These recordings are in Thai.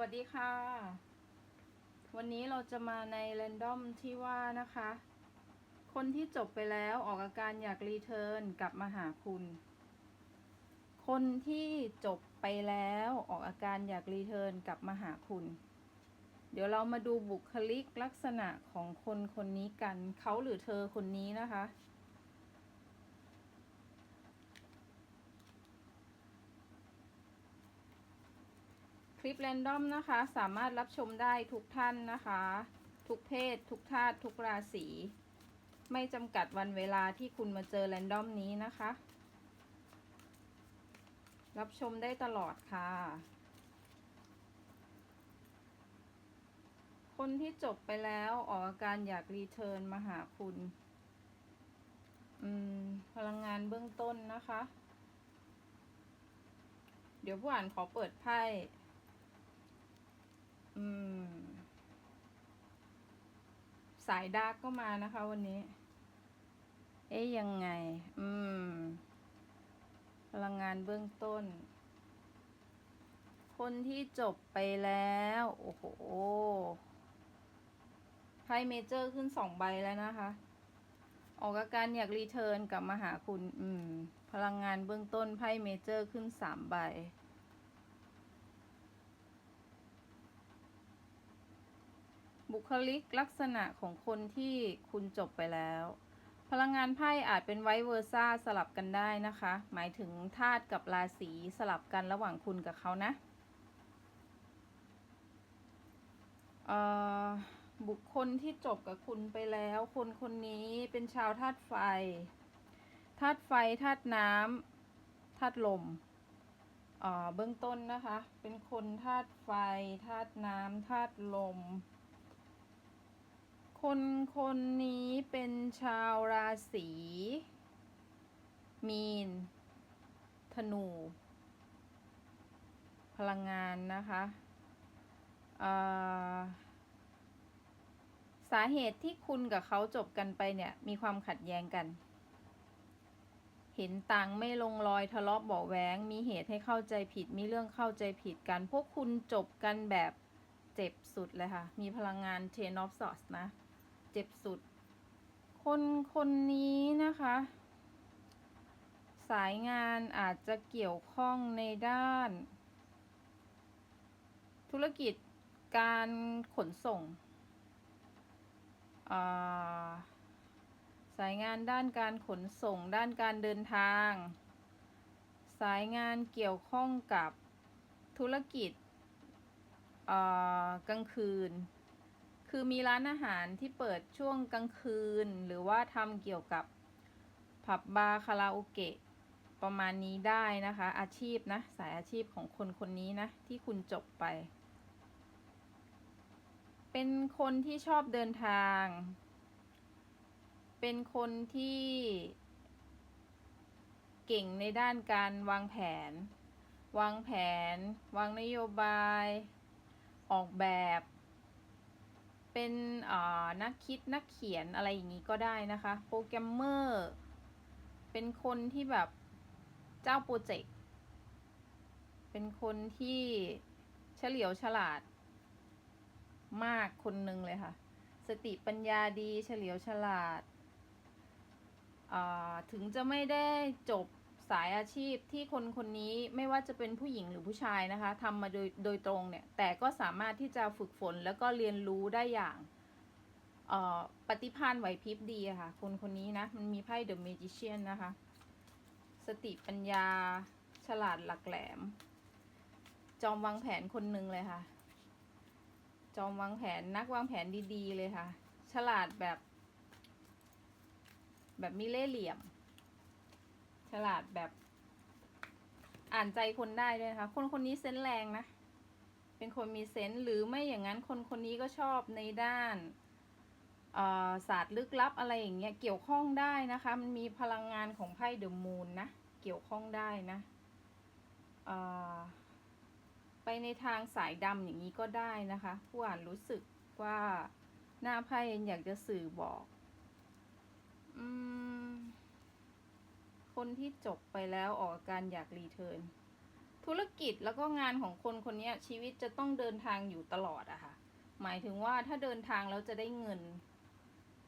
วัสดีค่ะ วันนี้เราจะมาในแรนดอมที่ว่านะคะ คนที่จบไปแล้วออกอาการอยากรีเทิร์นกลับมาหาคุณ คนที่จบไปแล้วออกอาการอยากรีเทิร์นกลับมาหาคุณ เดี๋ยวเรามาดูบุคลิกลักษณะของคนคนนี้กัน เขาหรือเธอคนนี้นะคะ ลิปแรนดอมนะคะ สามารถรับชมได้ทุกท่านนะคะ ทุกเพศ ทุกธาตุทุกราศี ไม่จำกัดวันเวลาที่คุณมาเจอแรนดอมนี้นะคะ รับชมได้ตลอดค่ะ คนที่จบไปแล้วออกอาการอยากรีเทิร์นมาหาคุณ อืม พลังงานเบื้องต้นนะคะเดี๋ยวผู้อ่านขอเปิดไพ่ อืม สายดาร์กก็มานะคะ วันนี้ เอ๊ยยังไง อืม พลังงานเบื้องต้น คนที่จบไปแล้ว โอ้โหไพ่เมเจอร์ขึ้นสองใบแล้วนะคะ ออกอาการอยากรีเทิร์นกลับมาหาคุณ อืม พลังงานเบื้องต้นไพ่เมเจอร์ขึ้นสามใบ บุคลิกลักษณะของคนที่คุณจบไปแล้ว พลังงานไพ่อาจเป็นไวเวอร์ซ่าสลับกันได้นะคะ หมายถึงธาตุกับราศีสลับกันระหว่างคุณกับเขานะเอ่อบุคคลที่จบกับคุณไปแล้ว คนคนนี้เป็นชาวธาตุไฟ ธาตุไฟ ธาตุน้ำธาตุลมเอ่อเบื้องต้นนะคะ เป็นคนธาตุไฟ ธาตุน้ำธาตุลม คนคนนี้เป็นชาวราศี มีน ธนู พลังงานนะคะอ่าสาเหตุที่คุณกับเขาจบกันไปเนี่ย มีความขัดแย้งกัน เห็นต่างไม่ลงรอยทะเลาะเบาะแว้งมีเหตุให้เข้าใจผิด มีเรื่องเข้าใจผิดกัน พวกคุณจบกันแบบเจ็บสุดเลยค่ะ มีพลังงาน Ten of Swords นะ เจ็บสุด คนคนนี้นะคะ สายงานอาจจะเกี่ยวข้องในด้าน ธุรกิจการขนส่งาสายงานด้านการขนส่ง ด้านการเดินทาง สายงานเกี่ยวข้องกับธุรกิจกลางคืน คือมีร้านอาหารที่เปิดช่วงกลางคืน หรือว่าทำเกี่ยวกับผับบาร์คาราโอเกะประมาณนี้ได้นะคะ อาชีพนะ สายอาชีพของคนคนนี้นะ ที่คุณจบไป เป็นคนที่ชอบเดินทาง เป็นคนที่เก่งในด้านการวางแผน วางแผน วางนโยบาย ออกแบบ เป็นนักคิดนักเขียนอะไรอย่างนี้ก็ได้นะคะ โปรแกรมเมอร์ เป็นคนที่แบบเจ้าโปรเจกต์ เป็นคนที่เฉลียวฉลาดมากคนหนึ่งเลยค่ะ สติปัญญาดีเฉลียวฉลาด ถึงจะไม่ได้จบ สายอาชีพที่คนคนนี้ไม่ว่าจะเป็นผู้หญิงหรือผู้ชายนะคะทำมาโดยโดยตรงเนี่ย แต่ก็สามารถที่จะฝึกฝนแล้วก็เรียนรู้ได้อย่างปฏิภาณไหวพริบดีอะค่ะ คนคนนี้นะ มันมีไพ่เดอะเมจิเชียนนะคะ สติปัญญาฉลาดหลักแหลม จอมวางแผนคนหนึ่งเลยค่ะ จอมวางแผนนักวางแผนดีๆเลยค่ะ ฉลาดแบบ แบบมีเล่ห์เหลี่ยม ฉลาดแบบ อ่านใจคนได้ด้วยนะคะ คนคนนี้เซนส์แรงนะ เป็นคนมีเซนส์หรือไม่อย่างนั้นคนคนนี้ก็ชอบในด้านศาสตร์ลึกลับอะไรอย่างเงี้ยเกี่ยวข้องได้นะคะ มันมีพลังงานของไพ่เดอะมูนนะเกี่ยวข้องได้นะไปในทางสายดำอย่างนี้ก็ได้นะคะ ผู้อ่านรู้สึกว่าหน้าไพ่อยากจะสื่อบอก อืม คนที่จบไปแล้วออกอาการอยากรีเทิร์นธุรกิจแล้วก็งานของคนคนนี้ชีวิตจะต้องเดินทางอยู่ตลอดอะค่ะ หมายถึงว่าถ้าเดินทางแล้วจะได้เงิน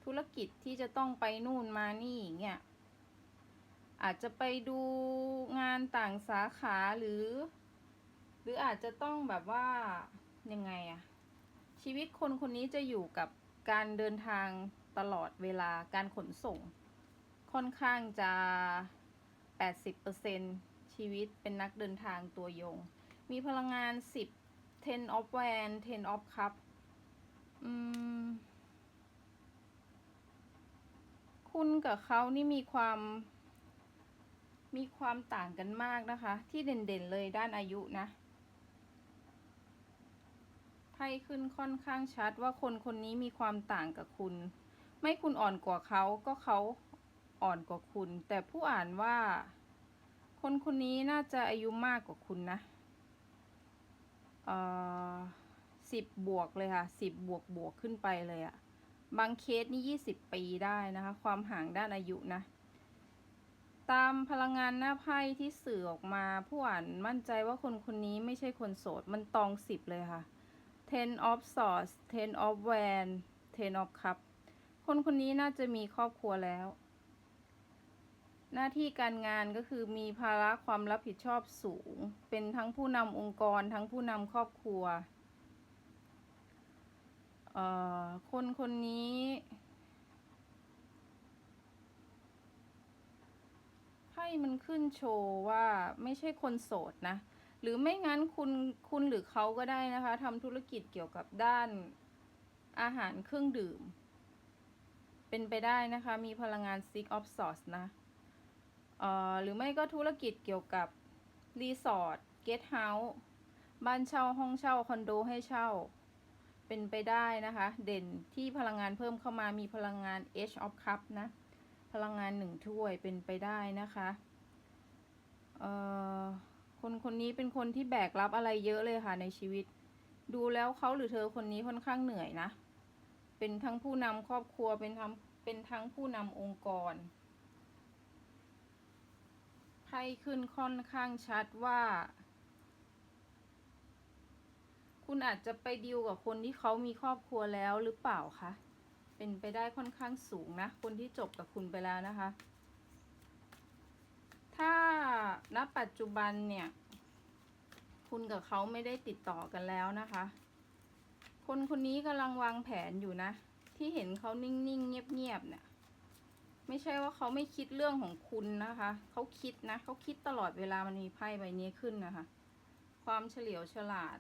ธุรกิจที่จะต้องไปนู่นมานี่อย่างเงี้ยอาจจะไปดูงานต่างสาขาหรือ หรืออาจจะต้องแบบว่ายังไงอะชีวิตคนคนนี้จะอยู่กับการเดินทางตลอดเวลาการขนส่ง ค่อนข้างจะ 80%ชีวิตเป็นนักเดินทางตัวยง มีพลังงาน 10 10 of van 10 of cup อืม คุณกับเขานี่มีความ มีความต่างกันมากนะคะ ที่เด่นๆเลยด้านอายุนะไพ่ขึ้นค่อนข้างชัดว่าคนคนนี้มีความต่างกับคุณ ไม่คุณอ่อนกว่าเขาก็เขา อ่อนกว่าคุณ แต่ผู้อ่านว่า คนคนนี้น่าจะอายุมากกว่าคุณนะเอ่อสิบบวกเลยค่ะสิบบวกบวกขึ้นไปเลยอะบางเคสนี่ยี่สิบปีได้นะคะ ความห่างด้านอายุนะ ตามพลังงานหน้าไพ่ที่สื่อออกมาผู้อ่านมั่นใจว่าคนคนนี้ไม่ใช่คนโสด มันตองสิบเลยค่ะ ten of swords ten of van ten of cup คนคนนี้น่าจะมีครอบครัวแล้ว หน้าที่การงานก็คือมีภาระความรับผิดชอบสูง เป็นทั้งผู้นำองค์กรทั้งผู้นำครอบครัวเอ่อคนคนนี้ ไพ่มันขึ้นโชว์ว่าไม่ใช่คนโสดนะ หรือไม่งั้นคุณคุณหรือเขาก็ได้นะคะทำธุรกิจเกี่ยวกับด้านอาหารเครื่องดื่ม เป็นไปได้นะคะ มีพลังงาน Six of Swords นะ หรือไม่ก็ธุรกิจเกี่ยวกับรีสอร์ทเกสต์เฮาส์บ้านเช่าห้องเช่าคอนโดให้เช่า เป็นไปได้นะคะ เด่นที่พลังงานเพิ่มเข้ามามีพลังงาน H of Cup นะ พลังงานหนึ่งถ้วยเป็นไปได้นะคะคนคนนี้เป็นคนที่แบกรับอะไรเยอะเลยค่ะในชีวิต ดูแล้วเขาหรือเธอคนนี้ค่อนข้างเหนื่อยนะ เป็นทั้งผู้นำครอบครัวเป็นทั้งเป็นทั้งผู้นำองค์กร ไพ่ขึ้นค่อนข้างชัดว่า คุณอาจจะไปดีลกับคนที่เขามีครอบครัวแล้วหรือเปล่าคะ เป็นไปได้ค่อนข้างสูงนะ คนที่จบกับคุณไปแล้วนะคะ ถ้าณปัจจุบันเนี่ย คุณกับเขาไม่ได้ติดต่อกันแล้วนะคะ คนคนนี้กำลังวางแผนอยู่นะ ที่เห็นเขานิ่งๆ เงียบๆเนี่ย ไม่ใช่ว่าเขาไม่คิดเรื่องของคุณนะคะ เขาคิดนะเขาคิดตลอดเวลามันมีไพ่ใบนี้ขึ้นนะคะ ความเฉลียวฉลาด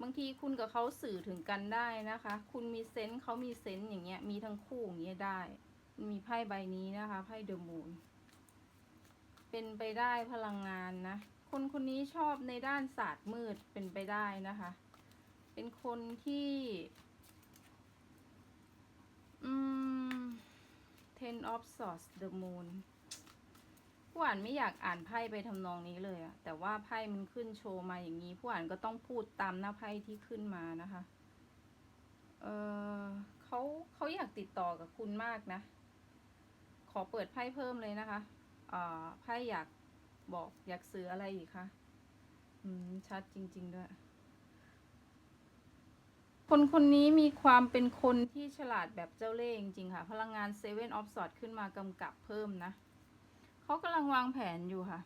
บางทีคุณกับเขาสื่อถึงกันได้นะคะ คุณมีเซนส์เขามีเซนส์อย่างเงี้ย มีทั้งคู่อย่างเงี้ยได้ มีไพ่ใบนี้นะคะ ไพ่เดอะมูน เป็นไปได้พลังงานนะ คนคนนี้ชอบในด้านศาสตร์มืดเป็นไปได้นะคะ เป็นคนที่ อืม Ten of Swords the Moon ผู้อ่านไม่อยากอ่านไพ่ไปทำนองนี้เลยอะแต่ว่าไพ่มันขึ้นโชว์มาอย่างนี้ ผู้อ่านก็ต้องพูดตามหน้าไพ่ที่ขึ้นมานะคะ เออเขาเขาอยากติดต่อกับคุณมากนะ ขอเปิดไพ่เพิ่มเลยนะคะเออไพ่อยากบอกอยากซื้ออะไรอีกคะอืมชัดจริง ๆ ด้วย คนคนนี้มีความเป็นคนที่ฉลาดแบบเจ้าเล่ห์จริงๆค่ะ พลังงาน Seven of Swords ขึ้นมากำกับเพิ่มนะเขากำลังวางแผนอยู่ค่ะ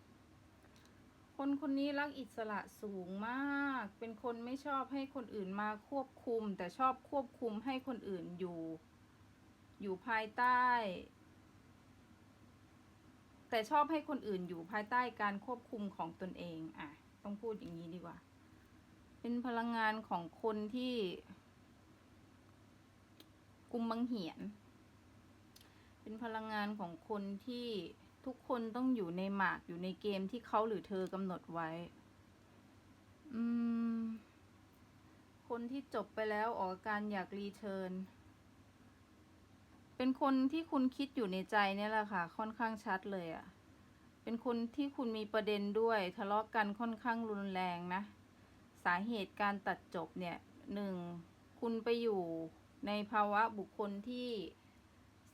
คนคนนี้รักอิสระสูงมาก เป็นคนไม่ชอบให้คนอื่นมาควบคุม แต่ชอบควบคุมให้คนอื่นอยู่ อยู่ภายใต้ แต่ชอบให้คนอื่นอยู่ภายใต้การควบคุมของตนเอง อะ ต้องพูดอย่างนี้ดีกว่า เป็นพลังงานของคนที่กุมบังเหียน เป็นพลังงานของคนที่ทุกคนต้องอยู่ในหมากอยู่ในเกมที่เขาหรือเธอกำหนดไว้ อืม คนที่จบไปแล้วออกอาการอยากรีเทิร์น เป็นคนที่คุณคิดอยู่ในใจเนี่ยแหละค่ะ ค่อนข้างชัดเลยอะ่ะ เป็นคนที่คุณมีประเด็นด้วย ทะเลาะกันค่อนข้างรุนแรงนะ สาเหตุการตัดจบเนี่ยหนึ่งคุณไปอยู่ในภาวะบุคคลที่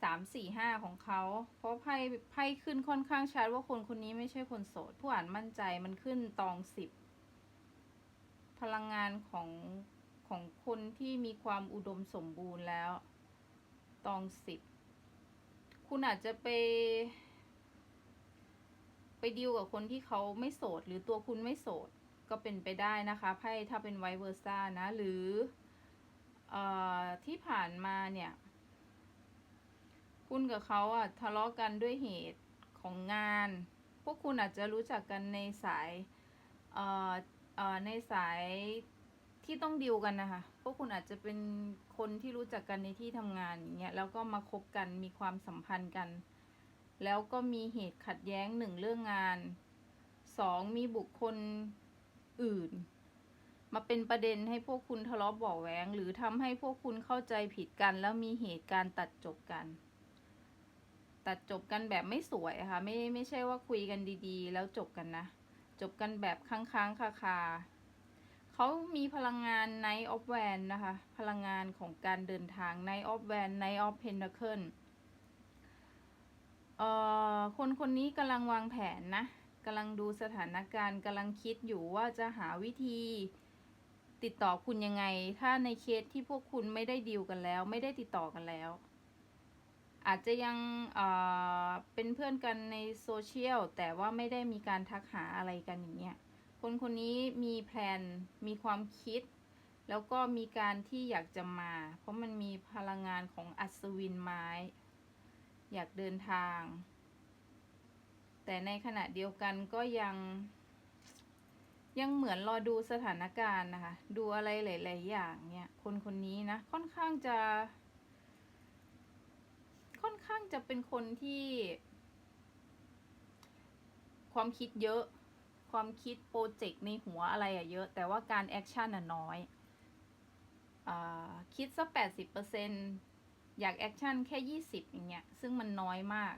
สามสี่ห้าของเขา เพราะไพ่ไพ่ขึ้นค่อนข้างชัดว่าคนคนนี้ไม่ใช่คนโสด ผู้อ่านมั่นใจมันขึ้นตองสิบพลังงานของของคนที่มีความอุดมสมบูรณ์แล้ว ตองสิบคุณอาจจะไป ไปดีลกับคนที่เขาไม่โสด หรือตัวคุณไม่โสด ก็เป็นไปได้นะคะไพ่ถ้าเป็นไวเวอร์ซ่านะ หรืออที่ผ่านมาเนี่ย คุณกับเขาอะทะเลาะกันด้วยเหตุของงาน พวกคุณอาจจะรู้จักกันในสายในสายที่ต้องดิวกันนะคะ พวกคุณอาจจะเป็นคนที่รู้จักกันในที่ทำงานอย่างเงี้ย แล้วก็มาคบกัน มีความสัมพันธ์กัน แล้วก็มีเหตุขัดแย้งหนึ่งเรื่องงานสองมีบุคคล อื่น มาเป็นประเด็นให้พวกคุณทะเลาะเบาะแหวงหรือทำให้พวกคุณเข้าใจผิดกัน แล้วมีเหตุการณ์ตัดจบกัน ตัดจบกันแบบไม่สวยค่ะ ไม่ไม่ใช่ว่าคุยกันดีๆ แล้วจบกันนะ จบกันแบบค้างๆคาๆเขามีพลังงาน Night of Van นะคะ พลังงานของการเดินทาง Night of Van Night of Pentacle เอ่อคนคนนี้กำลังวางแผนนะ กำลังดูสถานการณ์กำลังคิดอยู่ว่าจะหาวิธี ติดต่อคุณยังไง ถ้าในเคสที่พวกคุณไม่ได้ดีลกันแล้ว ไม่ได้ติดต่อกันแล้ว อาจจะยังเเป็นเพื่อนกันในโซเชียลแต่ว่าไม่ได้มีการทักหาอะไรกันอย่างเงี้ยคนคนนี้มีแพลนมีความคิด แล้วก็มีการที่อยากจะมา เพราะมันมีพลังงานของอัศวินไม้ อยากเดินทาง แต่ในขณะเดียวกันก็ยัง ยังเหมือนรอดูสถานการณ์นะคะ ดูอะไรหลาย ๆ อย่างเนี่ย คนคนนี้นะ ค่อนข้างจะ ค่อนข้างจะเป็นคนที่ ความคิดเยอะ ความคิดโปรเจกต์ในหัวอะไรอะเยอะ แต่ว่าการแอคชั่นอะน้อยอคิดสักแปดสิบเปอร์เซ็นอยากแอคชั่นแค่ยี่สิบอย่างเงี้ย ซึ่งมันน้อยมาก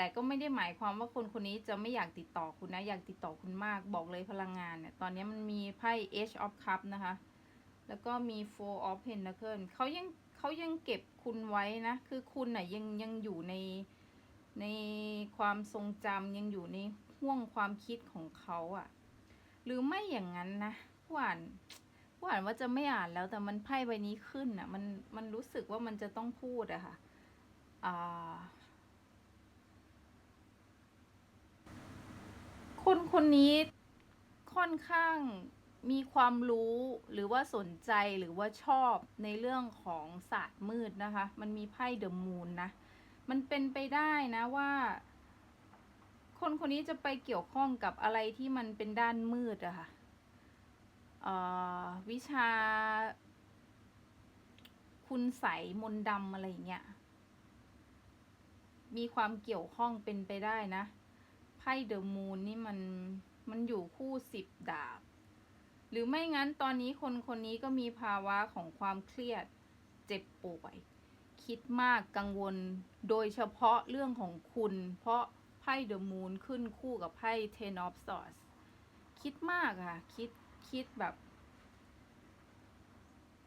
แต่ก็ไม่ได้หมายความว่าคนคนนี้จะไม่อยากติดต่อคุณนะ อยากติดต่อคุณมากบอกเลยพลังงานเนี่ย ตอนนี้มันมีไพ่ Age of Cup นะคะ แล้วก็มี Four of Pentacles เขายังเขายังเก็บคุณไว้นะ คือคุณน่ะยังยังอยู่ในในความทรงจำยังอยู่ในห่วงความคิดของเขาอะหรือไม่อย่างนั้นนะผู้อ่านผู้อ่านว่าจะไม่อ่านแล้วแต่มันไพ่ใบนี้ขึ้นอะมันมันรู้สึกว่ามันจะต้องพูดอะค่ะอ่า คนคนนี้ค่อนข้างมีความรู้หรือว่าสนใจหรือว่าชอบในเรื่องของศาสตร์มืดนะคะ มันมีไพ่เดอะมูนนะ มันเป็นไปได้นะว่า คนคนนี้จะไปเกี่ยวข้องกับอะไรที่มันเป็นด้านมืดอะค่ะเอ่อวิชา คุณใสยมนต์ดำอะไรอย่างเงี้ย มีความเกี่ยวข้องเป็นไปได้นะ พ่เดอะมูนนี่มันมันอยู่คู่สิบดาบ หรือไม่งั้นตอนนี้คนคนนี้ก็มีภาวะของความเครียดเจ็บป่วย คิดมากกังวล โดยเฉพาะเรื่องของคุณ เพราะไพ่เดอะมูนขึ้นคู่กับไพ่ Ten of Swords คิดมากค่ะ คิดคิดแบบ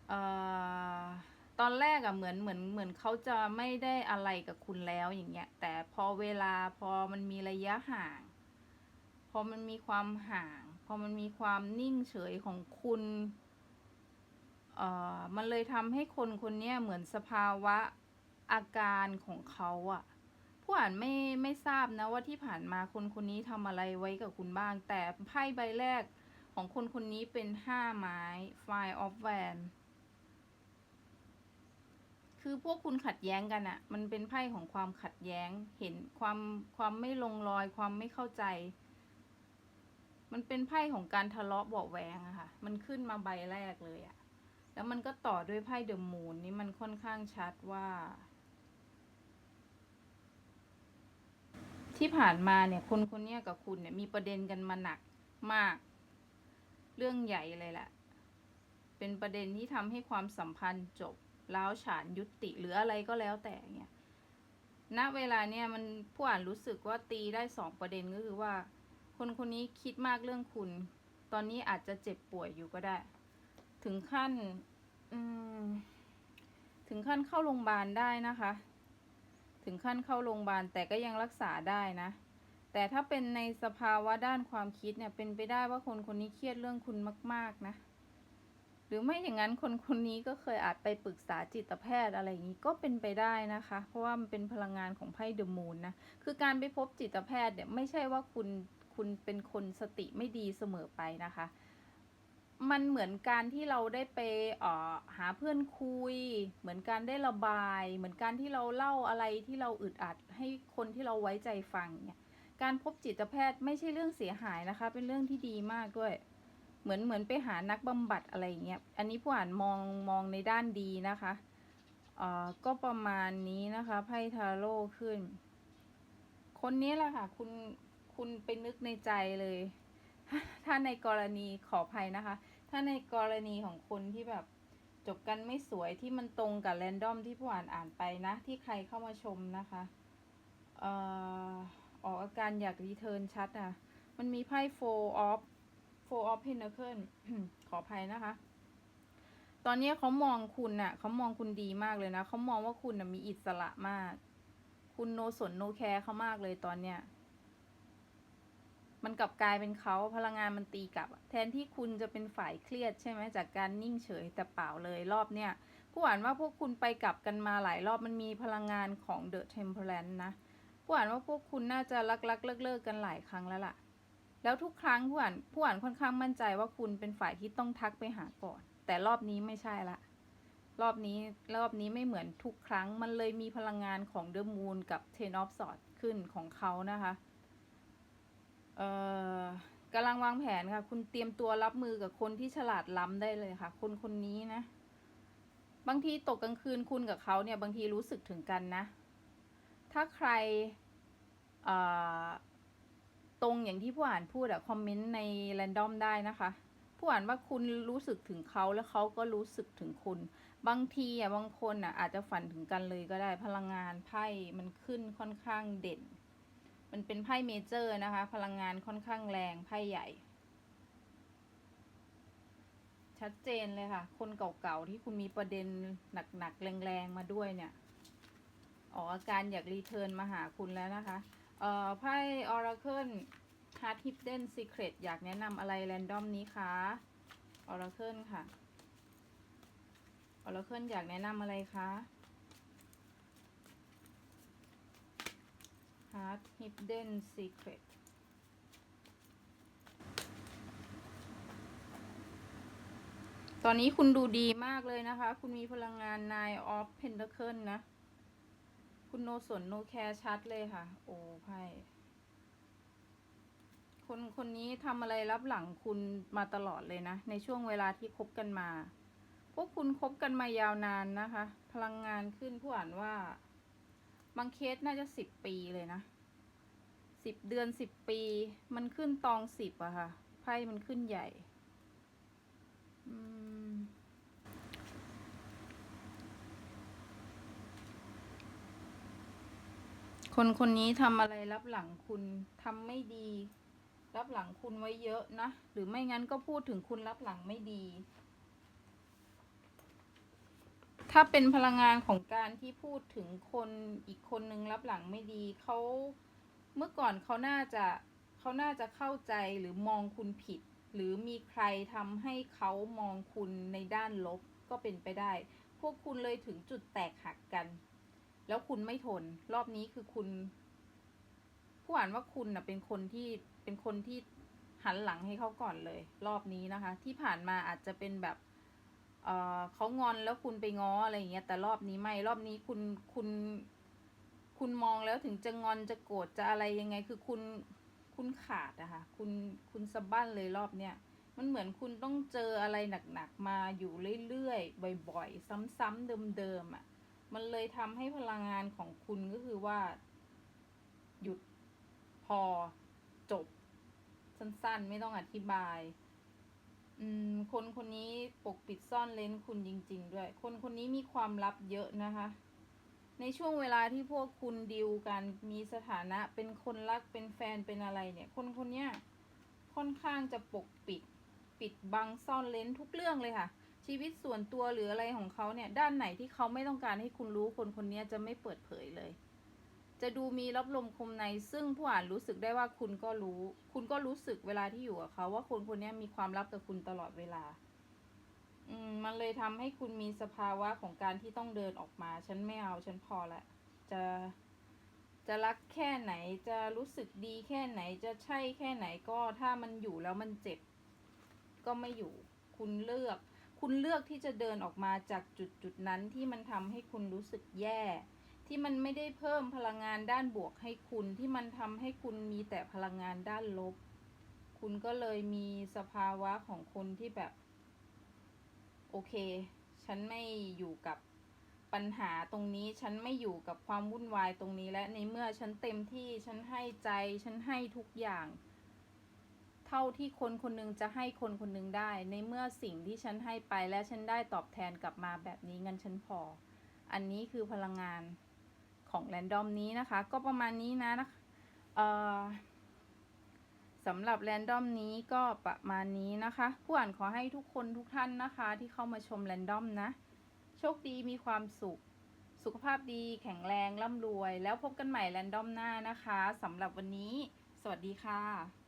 เอ่อ ตอนแรกอะเหมือนเหมือนเหมือนเขาจะไม่ได้อะไรกับคุณแล้วอย่างเงี้ย แต่พอเวลาพอมันมีระยะห่าง พอมันมีความห่าง พอมันมีความนิ่งเฉยของคุณเอ่อมันเลยทำให้คนคนนี้เหมือนสภาวะอาการของเขาอะผู้อ่านไม่ไม่ทราบนะว่าที่ผ่านมาคนคนนี้ทำอะไรไว้กับคุณบ้าง แต่ไพ่ใบแรกของคนคนนี้เป็นห้าไม้ Five of Van คือพวกคุณขัดแย้งกันอะมันเป็นไพ่ของความขัดแย้ง เห็นความความไม่ลงรอย ความไม่เข้าใจ มันเป็นไพ่ของการทะเลาะเบาะแวงอะค่ะ มันขึ้นมาใบแรกเลยอะแล้วมันก็ต่อด้วยไพ่เดอะมูนนี่มันค่อนข้างชัดว่า ที่ผ่านมาเนี่ยคนคนนี้กับคุณเนี่ยมีประเด็นกันมาหนักมาก เรื่องใหญ่เลยแหละ เป็นประเด็นที่ทำให้ความสัมพันธ์จบ ล้าวฉานยุติหรืออะไรก็แล้วแต่เนี่ยณเวลาเนี่ยมันผู้อ่านรู้สึกว่าตีได้สองประเด็นก็คือว่า คนคนนี้คิดมากเรื่องคุณ ตอนนี้อาจจะเจ็บป่วยอยู่ก็ได้ ถึงขั้นถึงขั้นเข้าโรงพยาบาลได้นะคะ ถึงขั้นเข้าโรงพยาบาลแต่ก็ยังรักษาได้นะ แต่ถ้าเป็นในสภาวะด้านความคิดเนี่ยเป็นไปได้ว่าคนคนนี้เครียดเรื่องคุณมาก ๆ นะ รือไม่อย่างนั้นคนคนนี้ก็เคยอาจไปปรึกษาจิตแพทย์อะไรอย่างนี้ก็เป็นไปได้นะคะ เพราะว่ามันเป็นพลังงานของไพ่เดอะมูนนะคือการไปพบจิตแพทย์เนี่ยไม่ใช่ว่าคุณคุณเป็นคนสติไม่ดีเสมอไปนะคะ มันเหมือนการที่เราได้ไปออหาเพื่อนคุย เหมือนการได้ระบาย เหมือนการที่เราเล่าอะไรที่เราอึดอัดให้คนที่เราไว้ใจฟังเนี่ย การพบจิตแพทย์ไม่ใช่เรื่องเสียหายนะคะ เป็นเรื่องที่ดีมากด้วย เหมือนเหมือนไปหานักบำบัดอะไรอย่างเงี้ย อันนี้ผู้อ่านมองมองในด้านดีนะคะเอ่อก็ประมาณนี้นะคะไพ่ทาโร่ขึ้น คนนี้แหละค่ะ คุณคุณไปนึกในใจเลย ถ้าในกรณีขออภัยนะคะ ถ้าในกรณีของคนที่แบบจบกันไม่สวยที่มันตรงกับแรนดอมที่ผู้อ่านอ่านไปนะ ที่ใครเข้ามาชมนะคะเอ่อออกอาการอยากรีเทิร์นชัดอะ มันมีไพ่ four of four of pentacle ขออภัยนะคะ ตอนนี้เขามองคุณน่ะเขามองคุณดีมากเลยนะเขามองว่าคุณน่ะมีอิสระมาก คุณโนสนโนแคร์เขามากเลยตอนเนี้ยมันกลับกลายเป็นเขาพลังงานมันตีกลับ แทนที่คุณจะเป็นฝ่ายเครียดใช่ไหมจากการนิ่งเฉยแต่เปล่าเลยรอบเนี้ยผู้อ่านว่าพวกคุณไปกลับกันมาหลายรอบมันมีพลังงานของ The Temperance นะผู้อ่านว่าพวกคุณน่าจะรักรักเลิกเลิกๆกันหลายครั้งแล้วล่ะ แล้วทุกครั้งผู้อ่านผู้อ่านค่อนข้างมั่นใจว่าคุณเป็นฝ่ายที่ต้องทักไปหาก่อน แต่รอบนี้ไม่ใช่ละ รอบนี้รอบนี้ไม่เหมือนทุกครั้ง มันเลยมีพลังงานของ The Moon กับ Ten of Swords ขึ้นของเขานะคะเอ่อกำลังวางแผนค่ะ คุณเตรียมตัวรับมือกับคนที่ฉลาดล้ำได้เลยค่ะ คนคนนี้นะ บางทีตกกลางคืนคุณกับเขาเนี่ย บางทีรู้สึกถึงกันนะ ถ้าใครเอ่อ ตรงอย่างที่ผู้อ่านพูดอะคอมเมนต์ในแรนดอมได้นะคะ ผู้อ่านว่าคุณรู้สึกถึงเขาแล้วเขาก็รู้สึกถึงคุณ บางทีอะบางคนอะอาจจะฝันถึงกันเลยก็ได้พลังงานไพ่มันขึ้นค่อนข้างเด่น มันเป็นไพ่เมเจอร์นะคะ พลังงานค่อนข้างแรงไพ่ใหญ่ ชัดเจนเลยค่ะ คนเก่าๆที่คุณมีประเด็นหนักๆแรงๆมาด้วยเนี่ยออกอาการอยากรีเทิร์นมาหาคุณแล้วนะคะ เอ่อไพ่ Oracle Heart Hidden Secret อยากแนะนำอะไรแรนดอมนี้คะ Oracle ค่ะ Oracle อยากแนะนำอะไรคะ Heart Hidden Secret ตอนนี้คุณดูดีมากเลยนะคะ คุณมีพลังงาน Nine of Pentacle นะ คุณโนสนโนแคร์ชัดเลยค่ะ โอ้ไพ่คนคนนี้ทำอะไรรับหลังคุณมาตลอดเลยนะ ในช่วงเวลาที่คบกันมา พวกคุณคบกันมายาวนานนะคะ พลังงานขึ้นผู้อ่านว่า บางเคสน่าจะสิบปีเลยนะสิบเดือนสิบปี มันขึ้นตองสิบอะค่ะไพ่มันขึ้นใหญ่ อืม คนคนนี้ทำอะไรรับหลังคุณทำไม่ดี รับหลังคุณไว้เยอะนะ หรือไม่งั้นก็พูดถึงคุณรับหลังไม่ดี ถ้าเป็นพลังงานของการที่พูดถึงคนอีกคนนึงรับหลังไม่ดีเขาเมื่อก่อนเขาน่าจะเขาน่าจะเข้าใจหรือมองคุณผิด หรือมีใครทำให้เขามองคุณในด้านลบก็เป็นไปได้ พวกคุณเลยถึงจุดแตกหักกัน แล้วคุณไม่ทน รอบนี้คือคุณผู้อ่านว่าคุณนะเป็นคนที่เป็นคนที่หันหลังให้เขาก่อนเลย รอบนี้นะคะ ที่ผ่านมาอาจจะเป็นแบบเออเขางอนแล้วคุณไปง้ออะไรอย่างเงี้ย แต่รอบนี้ไม่รอบนี้คุณคุณ คุณมองแล้วถึงจะงอนจะโกรธจะอะไรยังไง คือคุณคุณขาดอะคะคุณคุณสะบั้นเลยรอบเนี้ยมันเหมือนคุณต้องเจออะไรหนักๆมาอยู่เรื่อยๆบ่อย ๆ ซ้ำๆเดิมๆอะ มันเลยทำให้พลังงานของคุณก็คือว่า หยุดพอจบ สั้นๆ ไม่ต้องอธิบาย อืม คนคนนี้ปกปิดซ่อนเลนคุณจริง ๆ ด้วย คนคนนี้มีความลับเยอะนะคะ ในช่วงเวลาที่พวกคุณดิวกัน มีสถานะเป็นคนรักเป็นแฟนเป็นอะไรเนี่ย คนคนเนี้ยค่อนข้างจะปกปิด ปิดบังซ่อนเลนทุกเรื่องเลยค่ะ ชีวิตส่วนตัวหรืออะไรของเขาเนี่ย ด้านไหนที่เขาไม่ต้องการให้คุณรู้คนคนนี้จะไม่เปิดเผยเลย จะดูมีรับลมคมในซึ่งผู้อ่านรู้สึกได้ว่าคุณก็รู้ คุณก็รู้สึกเวลาที่อยู่กับเขาว่าคนคนนี้มีความลับกับคุณตลอดเวลา อืมมันเลยทำให้คุณมีสภาวะของการที่ต้องเดินออกมา ฉันไม่เอาฉันพอละจะจะรักแค่ไหนจะรู้สึกดีแค่ไหนจะใช่แค่ไหนก็ถ้ามันอยู่แล้วมันเจ็บ ก็ไม่อยู่ คุณเลือก คุณเลือกที่จะเดินออกมาจากจุดจุดนั้นที่มันทำให้คุณรู้สึกแย่ ที่มันไม่ได้เพิ่มพลังงานด้านบวกให้คุณที่มันทำให้คุณมีแต่พลังงานด้านลบ คุณก็เลยมีสภาวะของคนที่แบบ โอเค ฉันไม่อยู่กับปัญหาตรงนี้ฉันไม่อยู่กับความวุ่นวายตรงนี้และในเมื่อฉันเต็มที่ฉันให้ใจ ฉันให้ทุกอย่าง ท่าที่คนคนหนึงจะให้คนคนหนึงได้ ในเมื่อสิ่งที่ฉันให้ไปและฉันได้ตอบแทนกลับมาแบบนี้เงั้นฉันพอ อันนี้คือพลังงานของแรนดอมนี้นะคะ ก็ประมาณนี้นะนะคะเอ่อสำหรับแรนดอมนี้ก็ประมาณนี้นะคะผู้อ่านขอให้ทุกคนทุกท่านนะคะ ที่เข้ามาชมแรนดอมนะ โชคดีมีความสุข สุขภาพดีแข็งแรงร่ำรวย แล้วพบกันใหม่แรนดอมหน้านะคะสำหรับวันนี้ สวัสดีค่ะ